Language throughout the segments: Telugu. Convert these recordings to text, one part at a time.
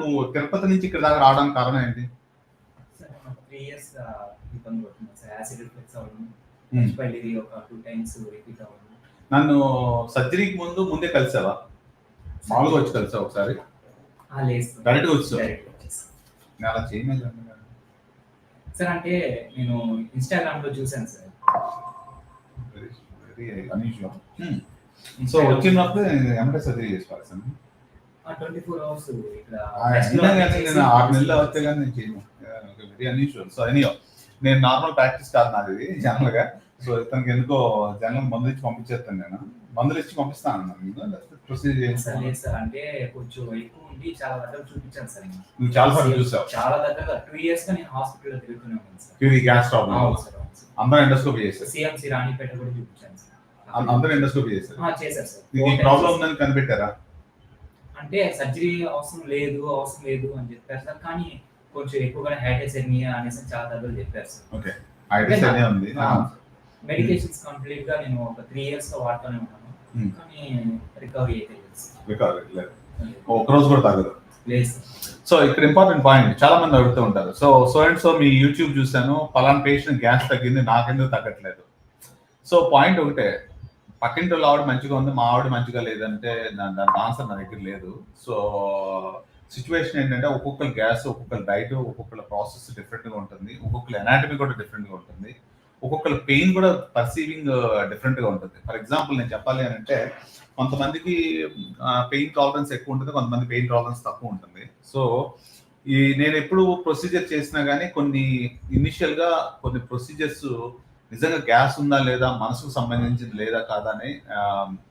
నువ్వు తిరుపతి నుంచి ఇక్కడ దాకా రావడానికి కారణం ఏంటి? త్రీ ఇయర్స్ ఇబ్బంది పడుతుంది సార్. యాసిడ్ రిఫ్లెక్స్ అవ్వడం. పైలు ఇది ఒక టూ టైమ్స్ రిపీట్ అవ్వడం. నన్ను సర్జరీకి ముందు ముందే కలిసావా? మామూలుగా వచ్చి కలిసావు ఒకసారి? వచ్చేసాను. నేను అలా చేయలేదు సార్ అంటే నేను ఇన్స్టాగ్రామ్లో చూసాను సార్. వెరీ అన్యూజువల్ సో వచ్చినప్పుడు ఎమ్మెల్యే సర్జరీ చేసుకోవాలి సార్ ట్వంటీ ఫోర్ అవర్స్ ఇక్కడ ఆరు నెలలు అవుతే కానీ నేను చేయను. వెరీ అన్యూజువల్ సో ఎనీయో నేను నార్మల్ ప్రాక్టీస్ కాదు నాది ఇది జనరల్గా. సో ఇతనికి ఎందుకో జనరల్ మందులు ఇచ్చి పంపించేస్తాను నేను. మందులు ఇచ్చి పంపిస్తాను ప్రొసీజర్ చేస్తాను. సార్ అంటే కొంచెం ఎక్కువ ఉండి చాలా దగ్గర చూపించాను సార్. నువ్వు చాలా సార్లు చూసావు. చాలా దగ్గర టూ ఇయర్స్గా నేను హాస్పిటల్లో తిరుగుతూనే ఉన్నాను సార్. ఇది గ్యాస్ ప్రాబ్లం అందరూ ఎండోస్కోపీ చేశారు. సిఎంసి రాణిపేట కూడా చూపించాను సార్. అందరూ ఎండోస్కోపీ చేశారు. సార్. ఈ ప్రాబ్లం. ఉందని కనిపెట్టారా? అంటే సర్జరీ అవసరం లేదు అవసరం లేదు అని చెప్పారు సార్. కానీ కొంచెం ఎక్కువగా హైటెస్ ఎర్నియా అనేసి చాలా దగ్గర చెప్పారు సార్. ఓకే. ఉంది. మెడికేషన్స్ కంప్లీట్గా నేను ఒక త్రీ ఇయర్స్గా వాడుతూనే ఉన్నాను Hmm. కానీ రికవరీ అయితే. రికవరీ లేదు. ఒక రోజు కూడా సార్. సో ఇక్కడ ఇంపార్టెంట్ పాయింట్ చాలా మంది అడుగుతూ ఉంటారు. సో సో అండ్ సో మీ యూట్యూబ్ చూశాను. పలానా పేషెంట్ గ్యాస్ తగ్గింది. నాకెందుకు తగ్గట్లేదు? సో పాయింట్ ఒకటే. పక్కింటి వాళ్ళ ఆవిడ మంచిగా ఉంది మా ఆవిడ మంచిగా లేదంటే దాని ఆన్సర్ నా దగ్గర లేదు. సో సిచ్యువేషన్ ఏంటంటే ఒక్కొక్కరు గ్యాస్ ఒక్కొక్కరు డైట్ ఒక్కొక్కరు ప్రాసెస్ డిఫరెంట్గా ఉంటుంది. ఒక్కొక్కరు ఎనాటమీ కూడా డిఫరెంట్గా ఉంటుంది. ఒక్కొక్కరు పెయిన్ కూడా పర్సీవింగ్ డిఫరెంట్గా uh, ఉంటుంది. ఫర్ ఎగ్జాంపుల్ నేను చెప్పాలి అని అంటే కొంతమందికి uh, పెయిన్ టాలరెన్స్ ఎక్కువ ఉంటుంది కొంతమంది పెయిన్ టాలరెన్స్ తక్కువ ఉంటుంది. సో ఈ నేను ఎప్పుడు ప్రొసీజర్ చేసినా కానీ కొన్ని ఇనిషియల్గా కొన్ని ప్రొసీజర్స్ నిజంగా గ్యాస్ ఉందా లేదా మనసుకు సంబంధించింది లేదా కాదా అని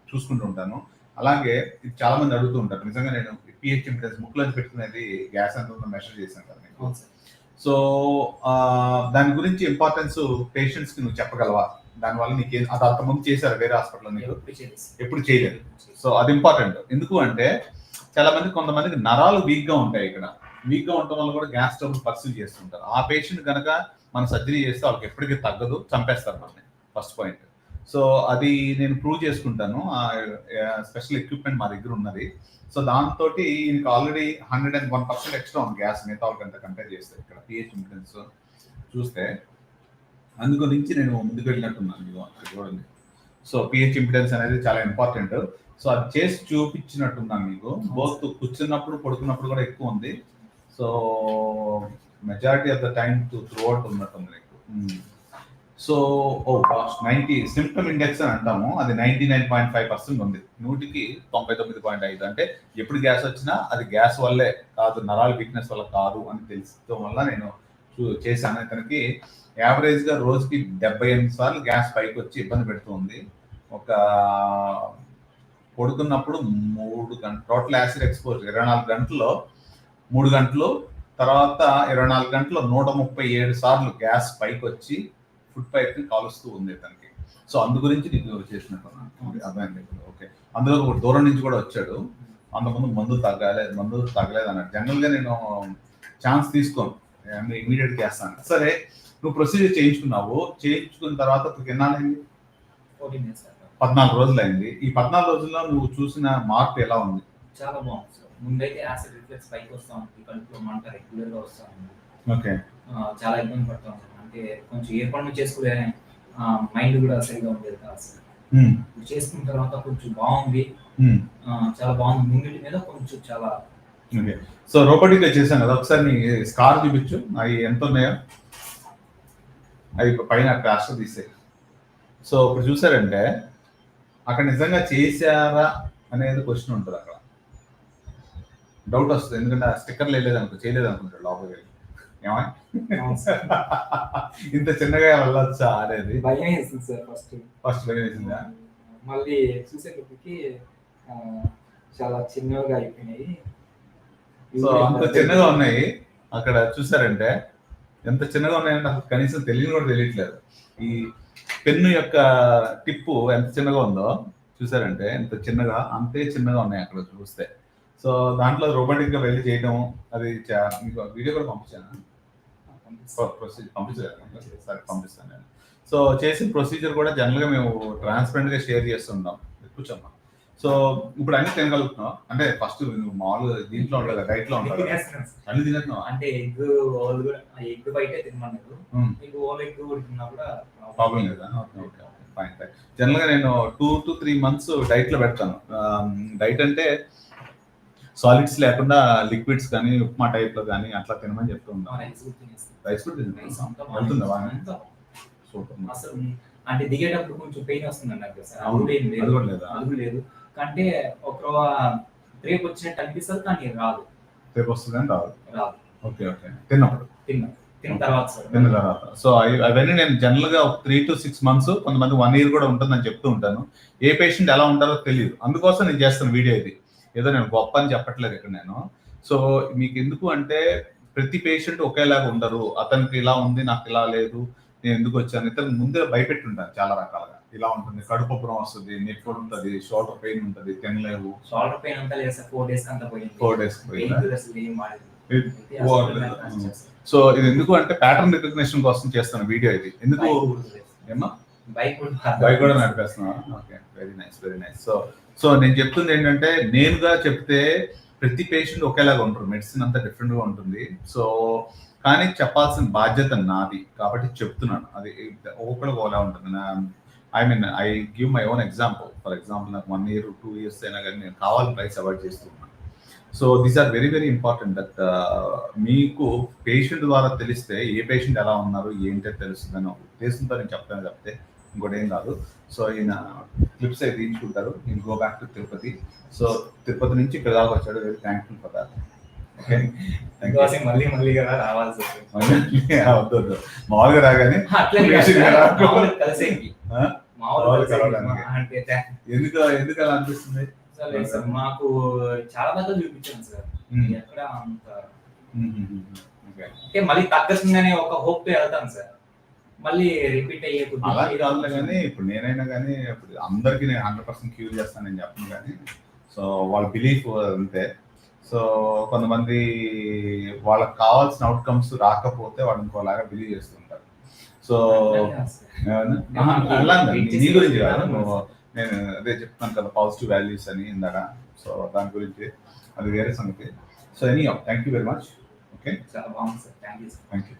చూసుకుంటూ ఉంటాను. అలాగే ఇది చాలా మంది అడుగుతూ ఉంటారు. నిజంగా నేను పిహెచ్ ఇంపిడెన్స్ ముక్కులో పెట్టుకునేది గ్యాస్ ఎంత ఉందో మెషర్ చేశాను కదా నేను సో దాని గురించి ఇంపార్టెన్స్ పేషెంట్స్కి నువ్వు చెప్పగలవా? దానివల్ల నీకు అది అంతకుముందు చేశారు వేరే హాస్పిటల్లో నీకు? ఎప్పుడు చేయలేదు సార్. ఎప్పుడు చేయలేదు. సో అది ఇంపార్టెంట్. ఎందుకు అంటే చాలా మంది కొంతమందికి నరాలు వీక్గా ఉంటాయి ఇక్కడ. వీక్గా ఉండటం వల్ల కూడా గ్యాస్ ట్రబుల్ పర్సీవ్ చేస్తుంటారు. ఆ పేషెంట్ కనుక మనం సర్జరీ చేస్తే వాళ్ళకి ఎప్పటికీ తగ్గదు చంపేస్తారు మనల్ని. ఫస్ట్ పాయింట్ సో అది నేను ప్రూవ్ చేసుకుంటాను. స్పెషల్ ఎక్విప్మెంట్ మా దగ్గర ఉన్నది. సో దాంతో ఈయనకి already hundred and one percent extra ఉంది గ్యాస్ మిగతా వాళ్ళకంతా కంపేర్ చేస్తే ఇక్కడ పిహెచ్ ఇంపిడెన్స్ చూస్తే. అందుకు నుంచి నేను ముందుకు వెళ్ళినట్టున్నాను. ఇదిగో చూడండి. సో పిహెచ్ ఇంపిడెన్స్ అనేది చాలా ఇంపార్టెంట్ సో అది చేసి చూపించినట్టున్నాను మీకు. బోత్ కూర్చున్నప్పుడు పడుకున్నప్పుడు కూడా ఎక్కువ ఉంది. So majority of the time to throughout ఉన్నట్టుంది మీకు so oh ninety symptom index అని అంటాము అది ninety nine point five percent ఉంది. నూటికి తొంభై తొమ్మిది పాయింట్ ఐదు అంటే ఎప్పుడు గ్యాస్ వచ్చినా అది గ్యాస్ వల్లే కాదు నరాల వీక్నెస్ వల్ల కాదు అని తెలుసుకోవడం వల్ల నేను చూ- చేశాను. ఇతనికి యావరేజ్గా రోజుకి డెబ్బై ఎనిమిది సార్లు గ్యాస్ పైకి వచ్చి ఇబ్బంది పెడుతుంది. ఒక పడుకున్నప్పుడు మూడు గంటలు టోటల్ యాసిడ్ ఎక్స్పోజర్ ఇరవై నాలుగు గంటల్లో మూడు గంటలు తర్వాత ఇరవై నాలుగు గంటల్లో నూట ముప్పై ఏడు సార్లు గ్యాస్ పైకి వచ్చి ఫుడ్ పైప్ని కాలుస్తూ ఉంది తనకి సో అందు గురించి నీకు చేసినట్టు అర్థమైంది? ఓకే. అందులో ఒక దూరం నుంచి కూడా వచ్చాడు. అంతకుముందు మందు తగ్గలేదు మందు తగ్గలేదు అన్నాడు. జనరల్గా నేను ఛాన్స్ తీసుకోను. ఇమీడియట్ చేస్తాను. సరే నువ్వు ప్రొసీజర్ చేయించుకున్నావు. చేయించుకున్న తర్వాత ఎన్నాళ్ళైంది పద్నాలుగు రోజులు అయింది ఈ పద్నాలుగు రోజుల్లో నువ్వు చూసిన మార్పు ఎలా ఉంది? చాలా బాగుంది సార్ ముందైతే యాసిడ్ రిఫ్లెక్స్ పైకి వస్తా ఉంది కడుపులో మంట రెగ్యులర్గా వస్తా. ఓకే. చాలా ఇబ్బంది పడతా. అంటే కొంచెం ఏ పనులు చేసుకునే మైండ్ కూడా సరిగా ఉండేది కాదు సార్. ఇప్పుడు చేసుకున్న తర్వాత కొంచెం బాగుంది. చాలా బాగుంది. ముంగిటి మీద కొంచెం చాలా ఓకే. సో రోబోటిక్గా చేశాను కదా ఒకసారి నీ స్కార్ చూపించు. అవి ఎంత ఉన్నాయో? అవి పైన క్రాష్ తీసాయి. సో ఇప్పుడు చూసారంటే అక్కడ నిజంగా చేశారా అనేది క్వశ్చన్ ఉంటుంది అక్కడ. డౌట్ వస్తుంది. ఎందుకంటే ఆ స్టిక్కర్ లేదు అనుకో చేయలేదు అనుకుంటాడు లోపలికి వెళ్ళి. ఏమై. ఇంత చిన్నగా వెళ్ళొచ్చా అనేది. భయం వేసింది సార్ ఫస్ట్. ఫస్ట్ వేసిందా? మళ్ళీ చూసేటప్పటికి చాలా చిన్నగా అయిపోయినాయి. సో అంత చిన్నగా ఉన్నాయి. అక్కడ చూసారంటే ఎంత చిన్నగా ఉన్నాయంటే అసలు కనీసం తెలియని కూడా తెలియట్లేదు. ఈ పెన్ను యొక్క టిప్పు ఎంత చిన్నగా ఉందో చూసారంటే ఎంత చిన్నగా అంతే చిన్నగా ఉన్నాయి అక్కడ చూస్తే. సో దాంట్లో రోబోటిక్గా వెళ్ళి చేయడం అది మీకు వీడియో కూడా పంపించాను? పంపించలేదు. సరే పంపిస్తాను నేను. సో చేసిన ప్రొసీజర్ కూడా జనరల్గా మేము ట్రాన్స్పరెంట్గా షేర్ చేస్తుంటాం. కూర్చోమ్మా. సో ఇప్పుడు అన్ని తినగలుగుతున్నావు? అంటే ఫస్ట్ నువ్వు మామూలుగా దీంట్లో ఉండదు డైట్లో ఉంటావు సార్. అన్ని తినేస్తున్నావా? అంటే ఎగ్ ఓల్ కూడా ఎగ్ బయటే తినమన్నారు. ఓల్ ఎగ్ కూడా తిన్నా కూడా ప్రాబ్లం లేదా. Okay okay fine fine. జనరల్గా నేను టూ టు త్రీ మంత్స్ డైట్లో పెడతాను డైట్ అంటే సాలిడ్స్ లేకుండా లిక్విడ్స్ కానీ ఉప్మా టైప్లో కానీ అట్లా తినమని చెప్తూ ఉంటాను రైస్ కూడా సూపర్ అసలు అంటే దిగేటప్పుడు కొంచెం పెయిన్ వస్తుంది సార్ అవును. అది ఏం లేదు. అది లేదా. అంటే ఒక రేపు వచ్చినట్టు అనిపిస్తుంది కానీ రాదు. రేపు వస్తుందని రాదు. రాదు. Okay okay. తిన్నప్పుడు? తిన్న తిన్న తర్వాత సార్. తిన్న తర్వాత. సో అవి- అవన్నీ నేను జనరల్గా త్రీ టు సిక్స్ మంత్స్ కొంతమంది వన్ ఇయర్ కూడా ఉంటుందని చెప్తూ ఉంటాను. ఏ పేషెంట్ ఎలా ఉంటారో తెలియదు అందుకోసం నేను చేస్తాను వీడియో ఇది. ఏదో నేను గొప్ప అని చెప్పట్లేదు ఇక్కడ నేను. సో మీకు ఎందుకు అంటే ప్రతి పేషెంట్ ఒకేలాగా ఉండరు. అతనికి ఇలా ఉంది నాకు ఇలా లేదు నేను ఎందుకు వచ్చాను? ఇతను ముందే భయపెట్టుంటాను చాలా రకాలుగా. ఇలా ఉంటుంది కడుపు ఉబ్బరం వస్తుంది నెక్ ఉంటుంది షోల్డర్ పెయిన్ ఉంటుంది తినలేవు. షోల్డర్ పెయిన్ అంతా లేదు సార్ ఫోర్ డేస్ అంతా పోయింది. ఫోర్ డేస్ పోయిందా. సో ఇది ఎందుకు అంటే ప్యాటర్న్ రికగ్నిషన్ కోసం చేస్తాను వీడియో ఇది. ఎందుకు. ఏమా బైక్ కూడా బైక్ కూడా నడిపేస్తున్నా okay very nice very nice so so నేను చెప్తుంది ఏంటంటే నేనుగా చెప్తే ప్రతి పేషెంట్ ఒకేలాగా ఉంటారు. మెడిసిన్ అంతా డిఫరెంట్గా ఉంటుంది. సో కానీ చెప్పాల్సిన బాధ్యత నాది. కాబట్టి చెప్తున్నాను. అది ఒక్కొక్కడికి ఒకలా ఉంటుంది. I mean I give my own example for example నాకు వన్ ఇయర్ టూ ఇయర్స్ అయినా కానీ నేను కావాలని ప్రైస్ అవాయిడ్ చేస్తున్నాను so these are very very important that మీకు పేషెంట్ ద్వారా తెలిస్తే ఏ పేషెంట్ ఎలా ఉన్నారు ఏంటో తెలుస్తుందని ఉద్దేశంతో నేను చెప్తాను చెప్తే ఇంకోటి ఏం కాదు సో ఈయన క్లిప్స్ అయితే తీసుకుంటారు నేను go back to Tirupati. So Tirupati నుంచి ఇక్కడ దాకా వచ్చాడు. వెరీ థ్యాంక్ఫుల్ ఫర్ దాట్ మళ్ళీ మళ్ళీ కదా రావాల్సి వస్తుంది. వద్దు మామూలుగా రాగానే ఎందుకు ఎందుకు అలా అనిపిస్తుంది? మాకు చాలా దగ్గర చూపించాను సార్. ఎక్కడ అంత అంటే మళ్ళీ తగ్గతుందనే ఒక హోప్తో వెళ్తాను సార్. మళ్ళీ రిపీట్ అయ్యే అలా కాదులే కానీ ఇప్పుడు నేనైనా కానీ ఇప్పుడు అందరికి నేను హండ్రెడ్ పర్సెంట్ క్యూర్ చేస్తాను నేను చెప్పను కానీ. సో వాళ్ళ బిలీఫ్ అంతే. సో కొంతమంది వాళ్ళకి కావాల్సిన అవుట్కమ్స్ రాకపోతే వాళ్ళు ఇంకోలాగా బిలీవ్ చేస్తుంటారు. సో కాదు. కాదు. నీ గురించి కాదు. నేను అదే చెప్తాను కదా పాజిటివ్ వాల్యూస్ అని ఇందాక. సో దాని గురించి. అది వేరే సంగతి. So any thank you very much okay చాలా బాగుంది sir. Thank you thank you